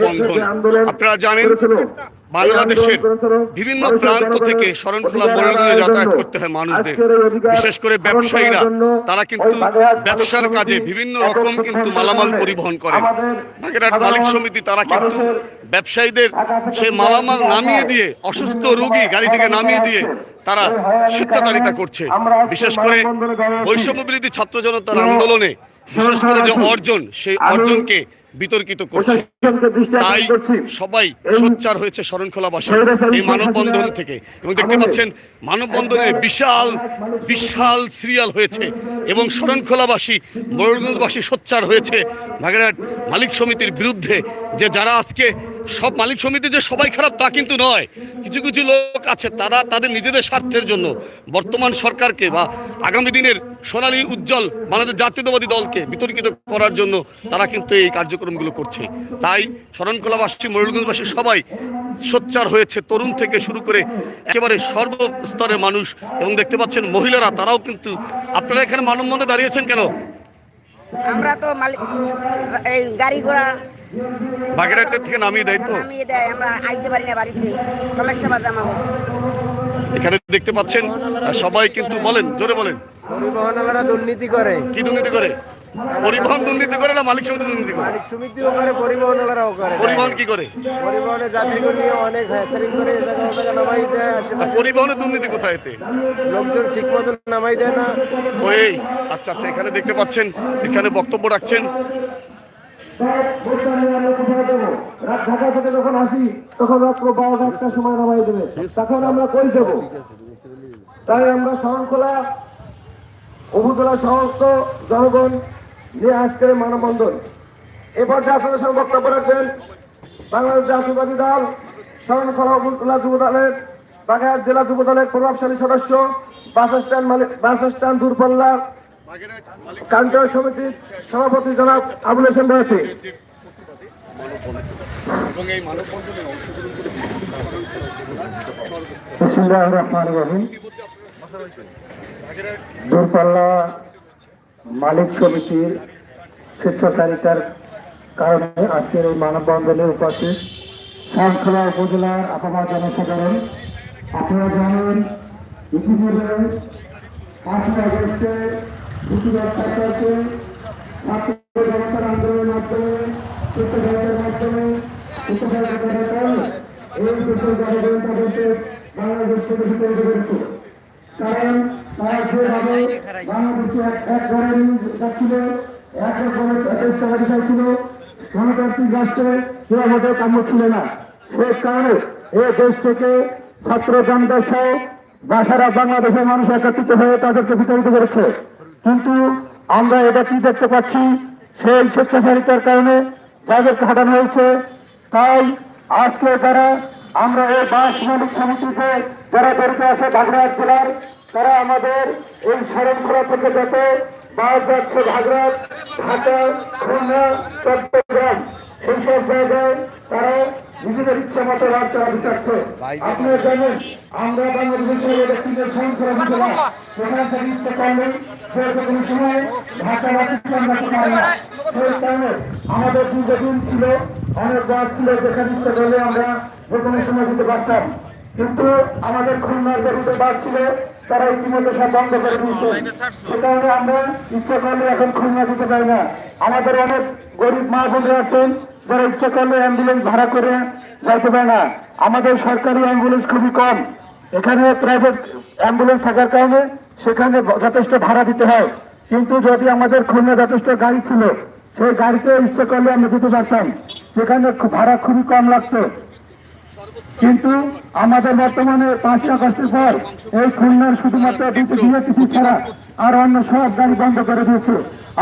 মানববন্ধন আপনারা জানেন বাংলাদেশের বিভিন্ন প্রান্ত থেকে শরণখোলা মরণগুলো যাতায়াত করতে হয় মানুষদের। বিশেষ করে ব্যবসায়ীরা তারা কিন্তু ব্যবসার কাজে বিভিন্ন রকম কিন্তু মালামাল পরিবহন করেন বাগেরহাট মালিক সমিতি তারা কিন্তু ব্যবসায়ীদের সেই মালামাল নামিয়ে দিয়ে অসুস্থ রোগী গাড়ি থেকে নামিয়ে দিয়ে তারা স্বেচ্ছাচারিতা করছে। বিশেষ করে বৈষম্য বিরোধী ছাত্র জনতার আন্দোলনে বিশেষ করে যে অর্জন সেই অর্জনকে বিতর্কিত করছে। তাই সবাই সোচ্চার হয়েছে শরণখোলাবাসী। এই মানববন্ধন থেকে। এবং দেখতে পাচ্ছেন মানববন্ধনে বিশাল বিশাল সিরিয়াল হয়েছে। এবং শরণখোলাবাসী মোরলগঞ্জবাসী সোচ্চার হয়েছে। বাগেরহাট মালিক সমিতির বিরুদ্ধে যে যারা আজকে সব মালিক সমিতি যে সবাই খারাপ তা কিন্তু নয়। কিছু কিছু লোক আছে, তারা তাদের নিজেদের স্বার্থের জন্য বর্তমান সরকারকে বা আগামী দিনের সোনালী উজ্জ্বল বাংলাদেশ জাতীয়তাবাদী দলকে বিতর্কিত করার জন্য তারা কিন্তু এই কার্যক্রমগুলো করছে। তাই শরণখোলাবাসী মোরলগঞ্জবাসী সবাই সোচ্চার হয়েছে, তরুণ থেকে শুরু করে একেবারে সর্বস্তরের মানুষ এবং দেখতে পাচ্ছেন মহিলারা, তারাও কিন্তু আপনারা এখানে মানববন্ধে দাঁড়িয়েছেন কেন? আমরা তো মালিক, এই গাড়ি ঘোড়া বাগেরহাটের থেকে নামিয়ে দেয় তো? নামিয়ে দেয় আমরা আইতে পারি না বাড়িতে। সমস্যা বাজে আমাদের এখানে দেখতে পাচ্ছেন সবাই কিন্তু বলেন জোরে বলেন। পরিবহনওয়ালারা দুর্নীতি করে। কি দুর্নীতি করে? পরিবহন দুর্নীতি করে না মালিক সমিতি দুর্নীতি করে? মালিক সমিতিও করে পরিবহনওয়ালারাও করে। পরিবহন কি করে? পরিবহনে যাত্রীগুলো নিয়ে অনেক হ্যাসারিং করে এ জায়গা ও জায়গা নামাই দেয় আশেপাশে দুর্নীতি কোথায় এতে? লোকজন ঠিক মতন নামাই দেয় না। ওই আচ্ছা আচ্ছা এখানে দেখতে পাচ্ছেন এখানে বক্তব্য রাখছেন। থেকে যখন আসি, তখন রাত্র সময় দেবে। আমরা তাই আমরা শরণখোলা সমস্ত জনগণ মানববন্ধন। এ পর্যায়ে আপনাদের সঙ্গে বক্তব্য রাখবেন বাংলাদেশ জাতীয়বাদী দল শরণখোলা উপজেলা যুব দলের বাগেরহাট জেলা যুব দলের প্রভাবশালী সদস্য বাস স্ট্যান্ড মালিক বাস স্ট্যান্ড দূরপাল্লা কান্ট্রি সমিতির সভাপতি জনাব আবুল রহিম। দূরপাল্লা মালিক সমিতির স্বেচ্ছাচারিতার কারণে আজকের এই মানববন্ধনে উপস্থিত শৃঙ্খলা উপজেলার আপামা জনসাধারণ। আপনারা জানেন আগস্টে আন্দোলনের মাধ্যমে মাধ্যমে থেকে ছিল না দেশ থেকে ছাত্র জনতা সহ বা সারা বাংলাদেশের মানুষ একত্রিত হয়ে তাদেরকে বিতাড়িত করেছে। কিন্তু আমরা এটা কি দেখতে পাচ্ছি? সেই স্বেচ্ছাচারিতার কারণে যাদেরকে হাঁটানো হয়েছে, তাই আজকে তারা, আমরা এই বাস মালিক সমিতিতে যারা জড়িত আছে ভাগরাট জেলার, তারা আমাদের এই শরণখোলা থেকে যাতে বাস যাচ্ছে ভাগরাট ঢাকা, খুলনা, চট্টগ্রাম। সেই সব জায়গায় তারা নিজেদের ইচ্ছা মতো রাত চালাতে চাচ্ছে আপনারা জানেন আমরা বাংলাদেশের ব্যক্তিদের শৃঙ্খলা উপজেলা সেখান থেকে ইচ্ছা করলেন সে যে কোনো সময় ঢাকা পাকিস্তান রাখতে পারে না। সেই কারণে আমাদের দীর্ঘদিন ছিল অনেক বাস ছিল যেখানে ইচ্ছা করলে আমরা যে কোনো সময় দিতে পারতাম। কিন্তু আমাদের খুলনার যে রুটে বাস ছিল তারা ইতিমধ্যে সব বন্ধ করে দিয়েছে। সে কারণে আমরা ইচ্ছা করলে এখন খুলনা দিতে পারি না। আমাদের অনেক গরিব মা বোনরা আছেন যারা ইচ্ছা করলে অ্যাম্বুলেন্স ভাড়া করে যাইতে পারে না, আমাদের সরকারি অ্যাম্বুলেন্স খুবই কম। এখানে প্রাইভেট অ্যাম্বুলেন্স থাকার কারণে সেখানে যথেষ্ট ভাড়া দিতে হয়। কিন্তু যদি আমাদের খুলনা যথেষ্ট গাড়ি ছিল, সেই গাড়িতে ইচ্ছে করলে আমরা যেতে পারতাম। সেখানে ভাড়া খুবই কম লাগতো। কিন্তু আমাদের বর্তমানে পাঁচই আগস্টের পর এই খুলনার শুধুমাত্র দুটি ছাড়া আর অন্য সব গাড়ি বন্ধ করে দিয়েছে।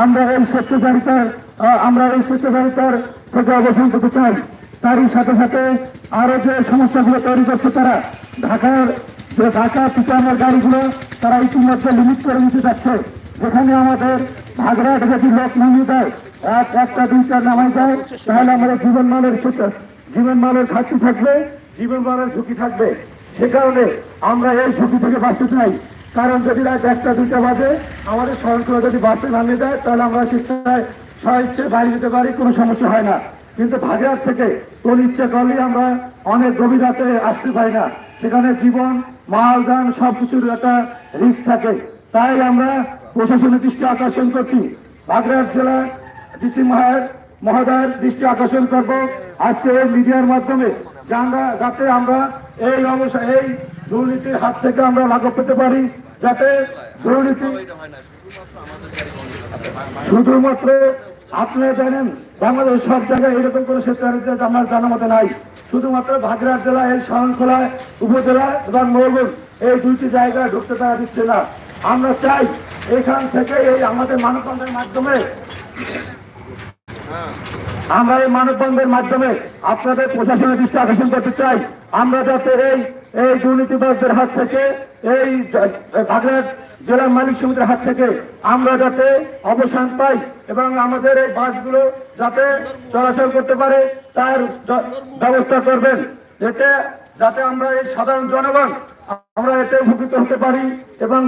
আমরা এই স্বেচ্ছাচারিতার আমরা এই স্বেচ্ছাচারিতার থেকে অবসান করতে চাই। তারই সাথে সাথে আরও যে সমস্যাগুলো তৈরি করছে তারা, ঢাকার যে ঢাকা পিটানোর গাড়িগুলো, তারা ইতিমধ্যে লিমিট করে নিতে যাচ্ছে। যেখানে আমাদের ভাগরাট যদি লোক নামিয়ে দেয়। এক, একটা, দুইটা নামাই দেয়। তাহলে আমাদের জীবন মানের ক্ষেত্রে, জীবন মানের ঘাটতি থাকবে, জীবন মানের ঝুঁকি থাকবে। সে কারণে আমরা এই ঝুঁকি থেকে বাঁচতে চাই। কারণ যদি রাত একটা, দুইটা বাজে, আমাদের শহরগুলো যদি বাসে নামিয়ে দেয় তাহলে আমরা শিক্ষায় স্বইচ্ছে বাড়ি যেতে পারি, কোনো সমস্যা হয় না। কিন্তু বাজার থেকে তোর ইচ্ছে করলে আমরা অনেক গভীর রাতে আসতে পারি না। সেখানে জীবন, মাল, যান, সবকিছুর একটা রিস্ক থাকে। তাই আমরা প্রশাসনের দৃষ্টি আকর্ষণ করছি। বাগড়াট জেলা ডিসি মহায় মহোদয়ের দৃষ্টি আকর্ষণ করব। আজকে এই মিডিয়ার মাধ্যমে যে আমরা যাতে আমরা এই অবস্থা এই দুর্নীতির হাত থেকে আমরা লাঘব পেতে পারি। যাতে দুর্নীতি শুধুমাত্র আপনারা জানেন বাংলাদেশ সব জায়গায় এরকম করে স্বেচ্ছাচারিতা আমার জানা মতে নাই। শুধুমাত্র ভাগড়াট জেলা এই শরণখোলা উপজেলা এবং মৌলভূম এই দুইটি জায়গায় ঢুকতে তারা দিচ্ছে না। আমরা চাই এখান থেকে এই আমাদের মানববন্ধের মাধ্যমে, আমরা এই মানববন্ধের মাধ্যমে আপনাদের প্রশাসনের দৃষ্টি আকর্ষণ করতে চাই। আমরা যাতে এই এই দুর্নীতিবাজদের হাত থেকে এই বাগেরহাট জেলার মালিক সমিতির হাত থেকে আমরা যাতে অবসান পাই এবং আমাদের এই বাসগুলো যাতে চলাচল করতে পারে, তার ব্যবস্থা করবেন। এতে যাতে আমরা এই সাধারণ জনগণ, আমরা এতে উপকৃত হতে পারি এবং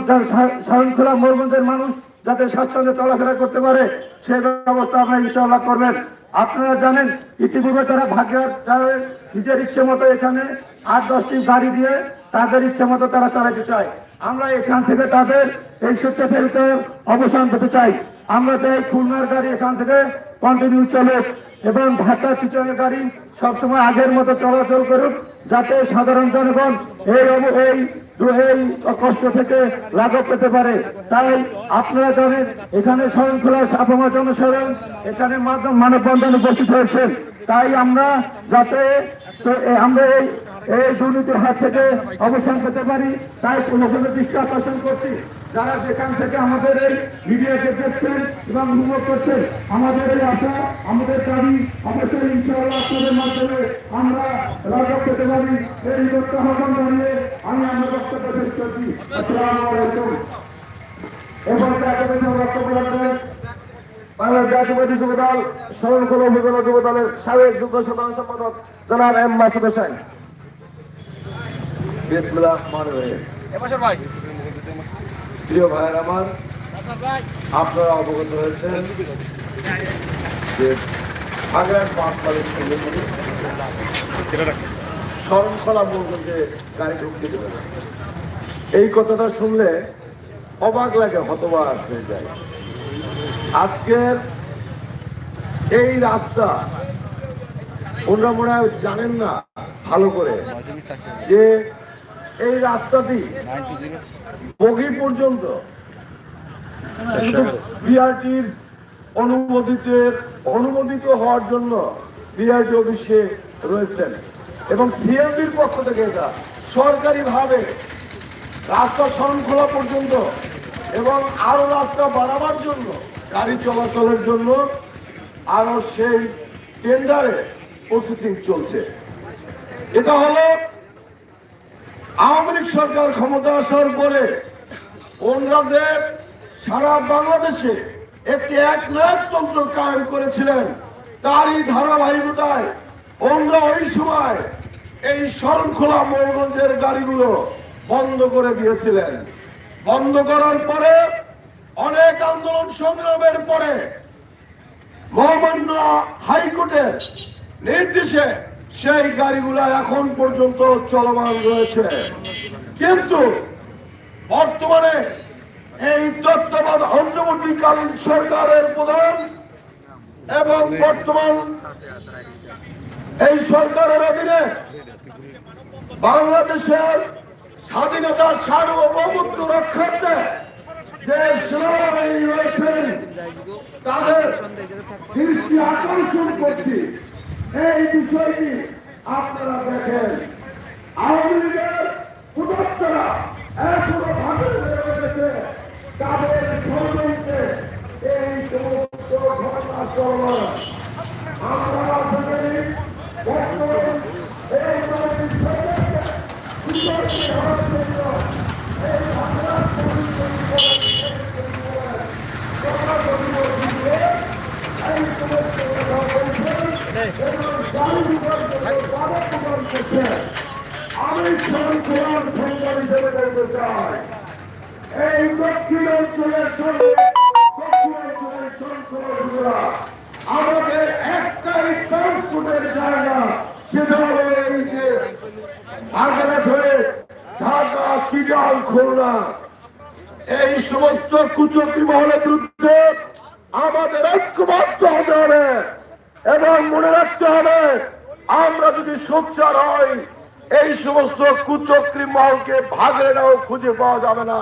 শরণখোলা ময়ূরভঞ্জের মানুষ যাতে স্বাচ্ছন্দ্যে চলাফেরা করতে পারে সেই ব্যবস্থা আপনারা ইনশাআল্লাহ করবেন। আপনারা জানেন, ইতিপূর্বে তারা ভাগ্যের তাদের নিজের ইচ্ছে মতো এখানে আট, দশটি গাড়ি দিয়ে তাদের ইচ্ছে মতো তারা চালাতে চায়। আমরা এখান থেকে তাদের এই স্বেচ্ছাচারিত অবসান পেতে চাই। আমরা চাই খুলনার গাড়ি এখান থেকে কন্টিনিউ চলুক এবং ঢাকা চিচনের গাড়ি সবসময় আগের মতো চলাচল করুক, যাতে সাধারণ জনগণ এই এই এই কষ্ট থেকে লাঘব পেতে পারে। তাই আপনারা জানেন, এখানে শরণখোলা সাপমা জনসাধারণ এখানে মাধ্যম মানববন্ধন উপস্থিত হয়েছেন তাই আমরা যাতে আমরা এই এই দুর্নীতির হাত থেকে অবসান পেতে পারি, তাই প্রশাসনের দৃষ্টি আকর্ষণ করছি। যারা যেখান থেকে আমাদের এই ভিডিওকে দেখছেন এবং উপভোগ করছেন, আমাদের এই আশা, আমাদের দাবি, অবশ্যই ইনশাআল্লাহ আপনাদের মাধ্যমে আমরা লাঘব পেতে পারি। এই লক্ষ্য আহ্বান জানিয়ে আমি আমার বক্তব্য শেষ করছি। আসসালামু আলাইকুম। এবার একাদশ বক্তব্য রাখবেন। বাংলাদেশ জাতীয়বাদী যুব দল শরণখোলা উপজেলা সাবেক যুগ্ম সাধারণ সম্পাদক জনাব এম মাসুদ হোসেন। বিসমিল্লাহ রহমান রহিম। প্রিয় ভাইয়ের আমার আপনারা অবগত হয়েছেন যে আগ্রার পাঁচ মালিক সংগঠনে শরণখোলা মূলগঞ্জে গাড়ি ঢুকতে দেবে। এই কথাটা শুনলে অবাক লাগে হতবাক হয়ে যায়। আজকের এই রাস্তা ওনারা মনে হয় জানেন না ভালো করে যে এই রাস্তাটি বগি পর্যন্ত। বিআরটির অনুমোদিত অনুমোদিত হওয়ার জন্য বিআরটি অফিসে রয়েছেন। এবং সিএমবির পক্ষ থেকে এটা সরকারিভাবে রাস্তা শৃঙ্খলা পর্যন্ত এবং আরও রাস্তা বাড়াবার জন্য, গাড়ি চলাচলের জন্য আরও সেই টেন্ডারে প্রসেসিং চলছে। এটা হলো আওয়ামী লীগ সরকার ক্ষমতা আসার পরে ওনরাজে সারা বাংলাদেশে একটি একনায়কতন্ত্র কায়েম করেছিলেন, তারই ধারাবাহিকতায় ওনরা ওই সময় এই শরণখোলা মৌগঞ্জের গাড়িগুলো বন্ধ করে দিয়েছিলেন। বন্ধ করার পরে অনেক আন্দোলন সংগ্রামের পরে মহামান্য হাইকোর্টের নির্দেশে সেই গাড়িগুলো এখন পর্যন্ত চলমান রয়েছে। কিন্তু বর্তমানে এই তত্ত্বাবধান সরকারের প্রধান এবং বর্তমান এই সরকারের অধীনে বাংলাদেশের স্বাধীনতার সার্বভৌমত্ব রক্ষার্থে যে রয়েছেন তাদের দৃষ্টি আকর্ষণ করছি। এই বিষয়টি আপনারা দেখেন। আওয়ামী লীগের প্রদত্তরা এখনও ভাবে রয়েছে তাদের ষড়যন্ত্রে এই সমস্ত ঘটনা আমরা আপনাদের বর্তমান এই রাজনৈতিক সরকারকে বিপক্ষে হওয়ার জন্য এই বাংলার এই সমস্ত এই আমাদের একটাই জায়গা সেটা হয়ে এই সমস্ত কুচক্রি মহলের বিরুদ্ধে আমাদের ঐক্যবদ্ধ হতে হবে। এবং মনে রাখতে হবে, আমরা যদি সোচ্চার হই, এই সমস্ত কুচক্রি মহলকে ভাগেরাও খুঁজে পাওয়া যাবে না।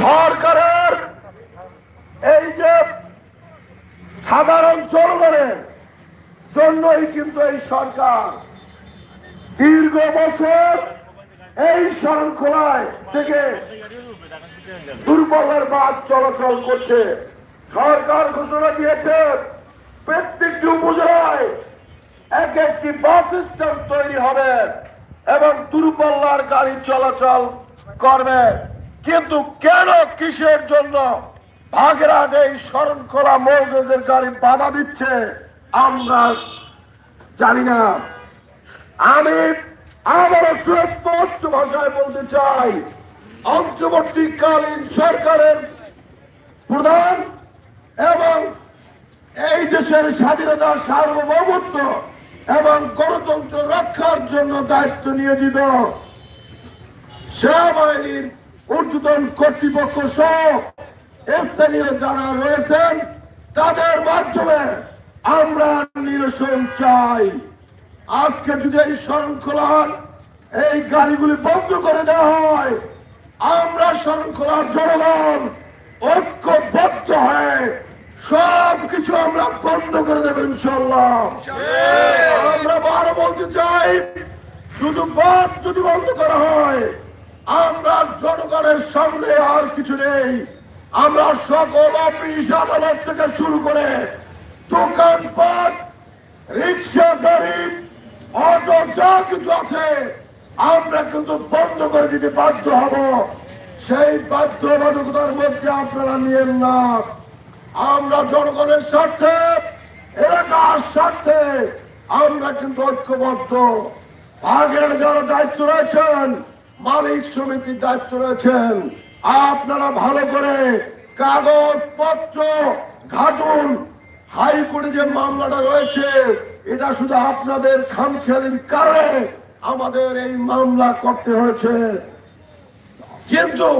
সরকারের এই যে সাধারণ জনগণের জন্যই কিন্তু এই সরকার। দীর্ঘ বছর এই শৃঙ্খলায় থেকে দুর্বলের বাদ চলাচল করছে। সরকার ঘোষণা দিয়েছে প্রত্যেকটি উপজেলায় এক একটি বাস স্ট্যান্ড তৈরি হবে এবং দূরপাল্লার গাড়ি চলাচল করবে। কিন্তু কেন কিসের জন্য? ভাগেরহাট এই করা মৌগের গাড়ি বাধা দিচ্ছে, আমরা জানি না। আমি আবারও সুস্পষ্ট ভাষায় বলতে চাই, অন্তর্বর্তীকালীন সরকারের প্রধান দেশের স্বাধীনতার সার্বভৌমত্ব এবং গণতন্ত্র রক্ষার জন্য দায়িত্ব নিয়োজিত। সেনাবাহিনীর ঊর্ধ্বতন কর্তৃপক্ষ সহ স্থানীয় যারা রয়েছেন, তাদের মাধ্যমে আমরা নিরসন চাই। আজকে যদি এই শরণখোলার এই গাড়িগুলি বন্ধ করে দেওয়া হয়, আমরা শরণখোলার জনগণ ঐক্যবদ্ধ হয়ে সব কিছু আমরা বন্ধ করে দেবো ইনশাল্লাহ আমরা বারো বলতে চাই, শুধু বাস যদি বন্ধ করা হয়, আমরা জনগণের সামনে আর কিছু নেই। আমরা সকল অফিস আদালত থেকে শুরু করে দোকানপাট, রিক্সা, গাড়ি, অটো, যা কিছু আছে, আমরা কিন্তু বন্ধ করে দিতে বাধ্য হব। সেই বাধ্যবাধকতার মধ্যে আপনারা নিয়েন না। আমরা জনগণের স্বার্থে, এলাকার স্বার্থে আমরা কিন্তু ঐক্যবদ্ধ। আগের যারা দায়িত্ব রয়েছেন, মালিক সমিতির দায়িত্ব রয়েছেন, আপনারা ভালো করে কাগজপত্র ঘাটুন। হাইকোর্টে যে মামলাটা রয়েছে, এটা শুধু আপনাদের খামখেয়ালির কারণে আমাদের এই মামলা করতে হয়েছে। কিন্তু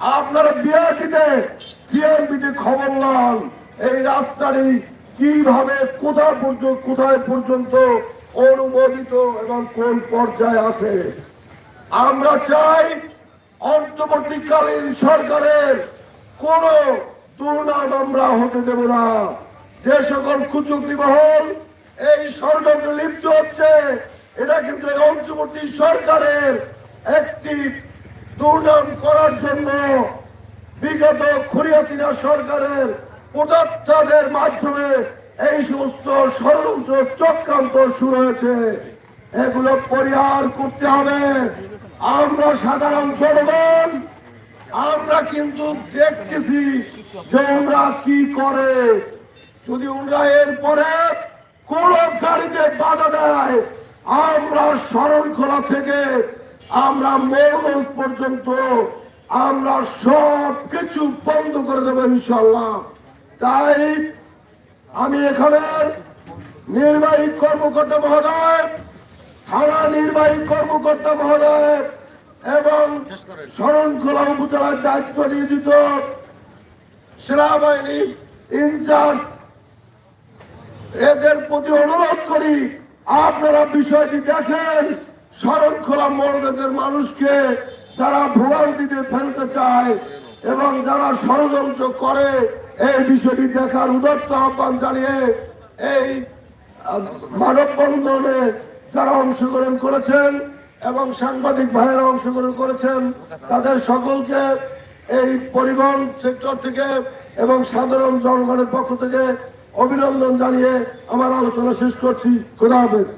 আপনারা বিআরটিতে সিএনবিতে খবর নন এই রাস্তাটি কীভাবে কোথায় পর্যন্ত কোথায় পর্যন্ত অনুমোদিত এবং কোন পর্যায়ে আছে? আমরা চাই অন্তর্বর্তীকালীন সরকারের কোন দুর্নাম আমরা হতে দেব না। যে সকল কুচুকরি মহল এই ষড়যন্ত্রে লিপ্ত হচ্ছে, এটা কিন্তু অন্তর্বর্তী সরকারের একটি দুর্নাম করার জন্য বিগত খরিয়াসিনা সরকারের পদার্থের মাধ্যমে এই সমস্ত ষড়যন্ত্র চক্রান্ত শুরু হয়েছে। এগুলো পরিহার করতে হবে। আমরা সাধারণ জনগণ, আমরা কিন্তু দেখতেছি যে ওরা কি করে। যদি ওরা এরপরে কোন গাড়িতে বাধা দেয়, আমরা শরণখোলা থেকে আমরা মৌগঞ্জ পর্যন্ত আমরা সব কিছু বন্ধ করে দেবো ইনশাল্লাহ তাই আমি এখানে নির্বাহী কর্মকর্তা মহোদয়, থানা নির্বাহী কর্মকর্তা মহোদয় এবং শরণখোলা উপজেলার দায়িত্ব নিয়োজিত সেনাবাহিনী ইনচার্জ। এদের প্রতি অনুরোধ করি আপনারা বিষয়টি দেখেন শরণখোলা মর্গের মানুষকে যারা ভোগান্তিতে ফেলতে চায় এবং যারা ষড়যন্ত্র করে, এই বিষয়টি দেখার উদত্ত আহ্বান জানিয়ে এই মানববন্ধনে যারা অংশগ্রহণ করেছেন এবং সাংবাদিক ভাইয়েরা অংশগ্রহণ করেছেন, তাদের সকলকে এই পরিবহন সেক্টর থেকে এবং সাধারণ জনগণের পক্ষ থেকে অভিনন্দন জানিয়ে আমার আলোচনা শেষ করছি। খোদা হাফেজ।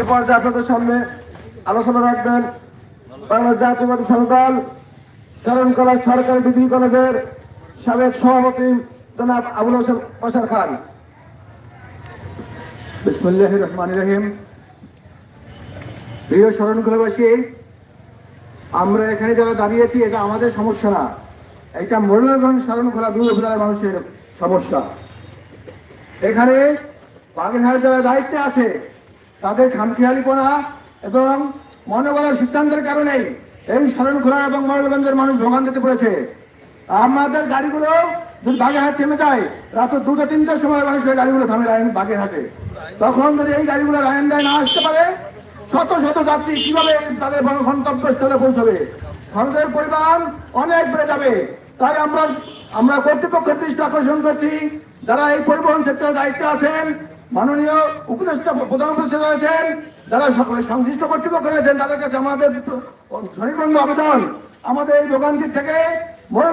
এ পর্যায়ে আপনাদের সামনে আলোচনা রাখবেন বাংলা জাতীয়বাদী দল শরণকলা সরকারি ডিগ্রি কলেজের সাবেক সভাপতি জনাব আবুল হোসেন মশার খান। বিসমুল্লাহ রহমান রহিম। প্রিয় শরণকলাবাসী আমরা এখানে যারা দাঁড়িয়েছি, এটা আমাদের সমস্যা না। এইটা মোল্লাগঞ্জ শরণখোলা দুই উপজেলার মানুষের সমস্যা। এখানে বাগেরহাট যারা দায়িত্বে আছে তাদের খামখেয়ালিপনা এবং মনে করার সিদ্ধান্তের কারণেই এই শরণখোলা এবং ময়ূরগঞ্জের মানুষ ভোগান্তিতে পড়েছে। আমাদের গাড়িগুলো যদি বাগেরহাট থেমে যায় রাত দুটো, তিনটার সময় মানুষ ওই গাড়িগুলো থামে রায়ন বাগেরহাটে। তখন যদি এই গাড়িগুলো রায়নদায় না আসতে পারে, শত শত যাত্রী কীভাবে তাদের গন্তব্যস্থলে পৌঁছবে? ভারতের পরিমাণ অনেক বেড়ে যাবে। তাই আমরা আমরা কর্তৃপক্ষের দৃষ্টি আকর্ষণ করছি। যারা এই পরিবহন সেক্টরের দায়িত্বে আছেন মাননীয় উপদেষ্টা প্রধান রয়েছেন, যারা সংশ্লিষ্ট কর্তৃপক্ষ রয়েছেন, তাদের কাছে আমাদের স্বনির্বন্ধ আবেদন। আমাদের এই ভোগান্তির থেকে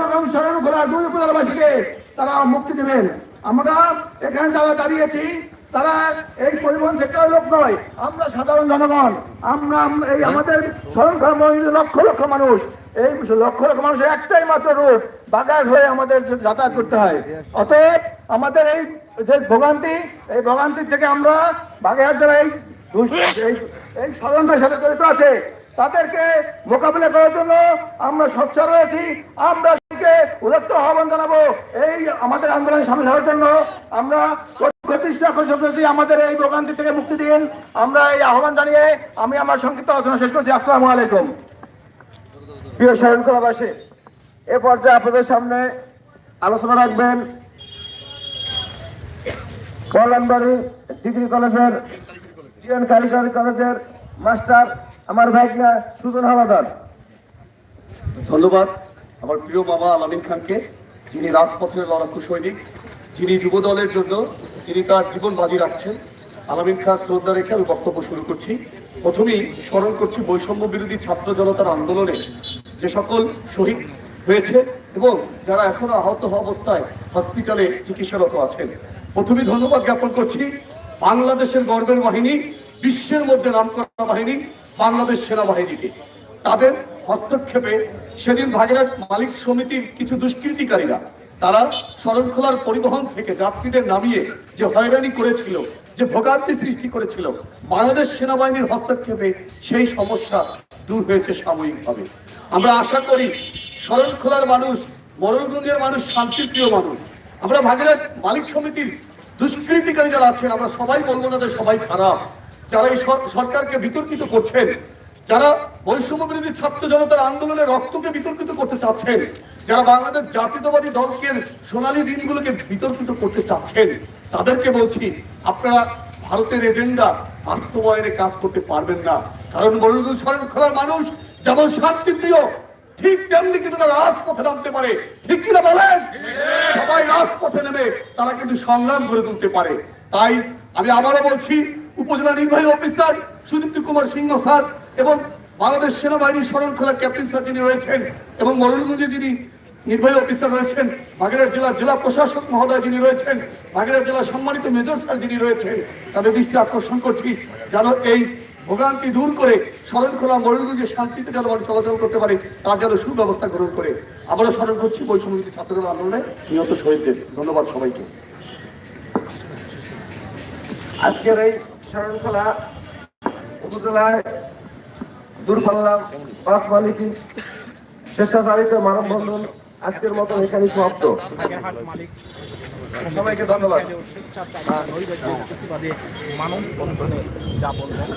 এবং শরণ খোলা দুই উপজেলাবাসীকে তারা মুক্তি দেবেন। আমরা এখানে যারা দাঁড়িয়েছি, তারা এই পরিবহন সেক্টরের লোক নয়, আমরা সাধারণ জনগণ। আমরা এই আমাদের স্মরণ করা লক্ষ লক্ষ মানুষ। এই লক্ষ লক্ষ মানুষের একটাই মাত্র রূপ বাগান হয়ে আমাদের যাতায়াত করতে হয়। অতএব আমাদের এই যে ভোগান্তি, এই ভোগান্তির থেকে আমরা বাগেরহাট যারা এই এই- ষড়যন্ত্রের সাথে জড়িত আছে। তাদেরকে মোকাবিলা করার জন্য আমরা সোচ্চার রয়েছি। আমরা উদাত্ত আহ্বান জানাব। এই আমাদের আন্দোলনে সামিল হওয়ার জন্য আমরা আমাদের এই ভোগান্তি থেকে মুক্তি দিন। আমরা এই আহ্বান জানিয়ে আমি আমার সংক্ষিপ্ত আলোচনা শেষ করছি। আসসালামু আলাইকুম। প্রিয় শরণখোলাবাসী এ পর্যায়ে আপনাদের সামনে আলোচনা রাখবেন কল্যাণবাড়ি ডিগ্রি কলেজের টিএন কারিগরি কলেজের মাস্টার আমার ভাইকনা সুজন হাওলাদার। ধন্যবাদ। আমার প্রিয় বাবা আলামিন খানকে, যিনি রাজপথের লড়াকু সৈনিক, যিনি যুব দলের জন্য তিনি তার জীবন বাজি রাখছেন। আলামিন খান শ্রদ্ধা রেখে আমি বক্তব্য শুরু করছি। প্রথমেই স্মরণ করছি বৈষম্য বিরোধী ছাত্র জনতার আন্দোলনে যে সকল শহীদ হয়েছে এবং যারা এখনও আহত অবস্থায় হসপিটালে চিকিৎসারত আছেন। প্রথমেই ধন্যবাদ জ্ঞাপন করছি বাংলাদেশের গর্বের বাহিনী, বিশ্বের মধ্যে নামকরা বাহিনী, বাংলাদেশ সেনাবাহিনীকে। তাদের হস্তক্ষেপে সেদিন ভাগেরহাট মালিক সমিতির কিছু দুষ্কৃতিকারীরা, তারা শরণখোলার পরিবহন থেকে যাত্রীদের নামিয়ে যে হয়রানি করেছিল, যে ভোগান্তি সৃষ্টি করেছিল, বাংলাদেশ সেনাবাহিনীর হস্তক্ষেপে সেই সমস্যা দূর হয়েছে সাময়িকভাবে। আমরা আশা করি শরণখোলার মানুষ মরণগঞ্জের মানুষ, শান্তিপ্রিয় মানুষ, আমরা ভাগেরহাট মালিক সমিতির দুষ্কৃতিকারী যারা আছেন, আমরা সবাই বলব না যে সবাই খারাপ। যারা এই সরকারকে বিতর্কিত করছেন, যারা বৈষম্য বিরোধী ছাত্র জনতার আন্দোলনের রক্তকে বিতর্কিত করতে চাচ্ছেন, যারা বাংলাদেশ জাতীয়তাবাদী দলকে সোনালী দিনগুলোকে বিতর্কিত করতে চাচ্ছেন, তাদেরকে বলছি, আপনারা ভারতের এজেন্ডা বাস্তবায়নে কাজ করতে পারবেন না। কারণ মরুদুল শরণ খোলার মানুষ যেমন শান্তিপ্রিয় ঠিক তেমনি কিন্তু তারা রাজপথে নামতে পারে। ঠিক কিনা বলেন? সবাই রাজপথে নেমে তারা কিন্তু সংগ্রাম করে তুলতে পারে। তাই আমি আবারও বলছি, উপজেলা নির্বাহী অফিসার সুদীপ্ত কুমার সিংহ স্যার এবং বাংলাদেশ সেনাবাহিনীর শরণখোলা ক্যাপ্টেন স্যার যিনি রয়েছেন এবং মরণগঞ্জে যিনি নির্বাহী অফিসার রয়েছেন, বাগেরহাট জেলার জেলা প্রশাসক মহোদয় যিনি রয়েছেন, বাগেরহাট জেলার সম্মানিত মেজর স্যার যিনি রয়েছেন, তাদের দৃষ্টি আকর্ষণ করছি যেন এই ভোগান্তি দূর করে শরণখোলা মরণগঞ্জে শান্তিতে যেন মানুষ চলাচল করতে পারে, তার যেন সুব্যবস্থা গ্রহণ করে। আবারও স্মরণ করছি বৈষম্য ছাত্রদের আন্দোলনে নিহত শহীদদের। ধন্যবাদ সবাইকে। আজকের এই শরণখোলা উপজেলায় দূরপাল্লা বাস মালিকি স্বেচ্ছাচারিত মানববন্ধন আজকের মতো এখানে সমাপ্ত। সবাইকে ধন্যবাদ। মানব বন্ধনে যা বলবেন